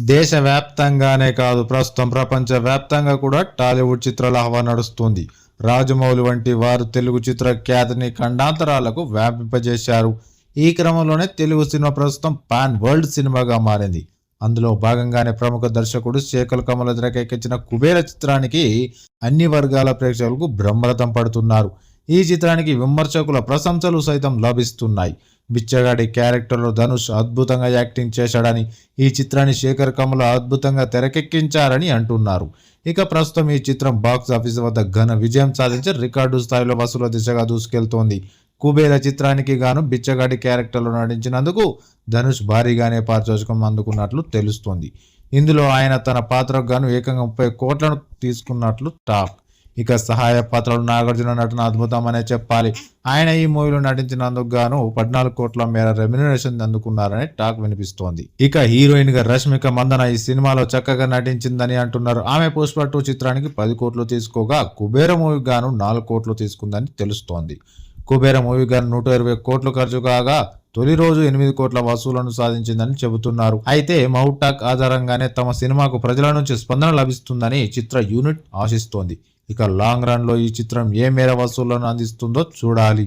దేశవ్యాప్తంగానే కాదు ప్రస్తుతం ప్రపంచ వ్యాప్తంగా కూడా టాలీవుడ్ చిత్రాల హవా నడుస్తుంది. రాజమౌళి వంటి వారు తెలుగు చిత్ర ఖ్యాతిని ఖండాంతరాలకు వ్యాపింపజేశారు. ఈ క్రమంలోనే తెలుగు సినిమా ప్రస్తుతం పాన్ వరల్డ్ సినిమాగా మారింది. అందులో భాగంగానే ప్రముఖ దర్శకుడు శేఖర్ కమల తెరకెక్కించిన కుబేర చిత్రానికి అన్ని వర్గాల ప్రేక్షకులకు బ్రహ్మరథం పడుతున్నారు. ఈ చిత్రానికి విమర్శకుల ప్రశంసలు సైతం లభిస్తున్నాయి. బిచ్చగాడి క్యారెక్టర్లో ధనుష్ అద్భుతంగా యాక్టింగ్ చేశాడని ఈ చిత్రాన్ని శేఖర్ కమల అద్భుతంగా తెరకెక్కించారని అంటున్నారు. ఇక ప్రస్తుతం ఈ చిత్రం బాక్స్ ఆఫీస్ వద్ద ఘన విజయం సాధించి రికార్డు స్థాయిలో వసూల దిశగా దూసుకెళ్తోంది. కుబేర చిత్రానికి గాను బిచ్చగాడి క్యారెక్టర్లో నటించినందుకు ధనుష్ భారీగానే పారితోషికం అందుకున్నట్లు తెలుస్తోంది. ఇందులో ఆయన తన పాత్రకు గాను ఏకంగా ముప్పై కోట్లను తీసుకున్నట్లు టాక్. ఇక సహాయ పాత్రలు నాగార్జున నటన అద్భుతమనే చెప్పాలి. ఆయన ఈ మూవీలో నటించినందుకు గాను పద్నాలుగు కోట్ల మేర రెమ్యునరేషన్ అందుకున్నారని టాక్ వినిపిస్తోంది. ఇక హీరోయిన్గా రష్మిక మందన ఈ సినిమాలో చక్కగా నటించిందని అంటున్నారు. ఆమె పుష్ప టూ చిత్రానికి పది కోట్లు తీసుకోగా కుబేర మూవీ గాను నాలుగు కోట్లు తీసుకుందని తెలుస్తోంది. కుబేర మూవీ గాను నూట ఇరవై కోట్లు ఖర్చు కాగా తొలి రోజు ఎనిమిది కోట్ల వసూలను సాధించిందని చెబుతున్నారు. అయితే మౌటాక్ ఆధారంగానే తమ సినిమాకు ప్రజల నుంచి స్పందన లభిస్తుందని చిత్ర యూనిట్ ఆశిస్తోంది. ఇక లాంగ్ రన్లో ఈ చిత్రం ఏ మేర వసూళ్ళను అందిస్తుందో చూడాలి.